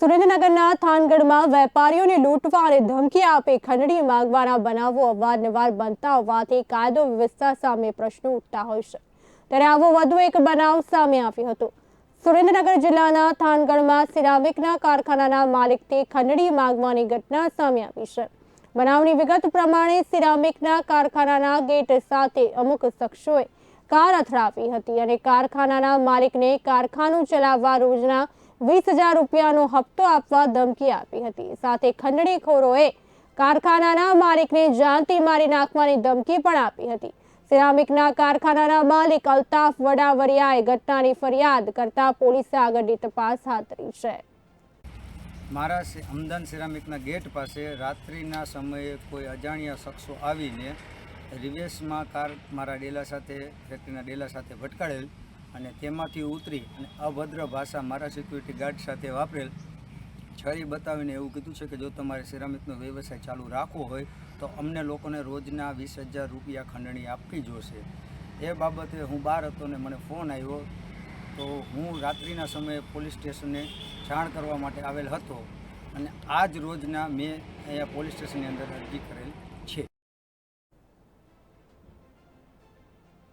સુરેન્દ્રનગરના થાનગઢમાં વેપારીઓને લૂંટવા અને ધમકી આપી ખંડણી માંગવાના બનાવો અવારનવાર બનતા હોવાથી કાયદો વ્યવસ્થા સામે પ્રશ્નો ઉઠતા હોય છે. ત્યારે આવો વધુ એક બનાવ સામે આવ્યો હતો. સુરેન્દ્રનગર જિલ્લાના થાનગઢમાં સિરામિકના કારખાનાના માલિકથી ખંડણી માંગવાની ઘટના સામે આવી છે. બનાવની વિગત પ્રમાણે સિરામિકના કારખાનાના ગેટ સાથે અમુક શખ્સોએ કાર અથડાવી હતી અને કારખાનાના માલિકને કારખાનું ચલાવવા રોજના વીસ હજાર રૂપિયાનો હપ્તો આપવા ધમકી આપી હતી. સાથે ખંડણીખોરોએ કારખાનાના માલિકને જાનથી મારી નાખવાની ધમકી પણ આપી હતી. સિરામિકના કારખાનાના માલિક અલ્તાફ વડાવરિયાએ ઘટનાની ફરિયાદ કરતા પોલીસે આગળની તપાસ હાથ ધરી છે. મારા હમદન સિરામિકના ગેટ પાસે રાત્રિના સમયે કોઈ અજાણ્યા શખ્સો આવીને રિવેશમાં કાર મારા ડેલા સાથે ફેક્ટરીના ડેલા સાથે ભટકાડેલ અને તેમાંથી ઉતરી અને અભદ્ર ભાષા મારા સિક્યુરિટી ગાર્ડ સાથે વાપરેલ છરી બતાવીને એવું કીધું છે કે જો તમારે સિરામિકનો વ્યવસાય ચાલુ રાખવો હોય તો અમને લોકોને રોજના વીસ હજાર રૂપિયા ખંડણી આપવી જોશે. એ બાબતે હું બહાર હતો ને મને ફોન આવ્યો તો હું રાત્રિના સમયે પોલીસ સ્ટેશને જાણ કરવા માટે આવેલ હતો અને આ જ રોજના મેં અહીંયા પોલીસ સ્ટેશનની અંદર અરજી કરેલ.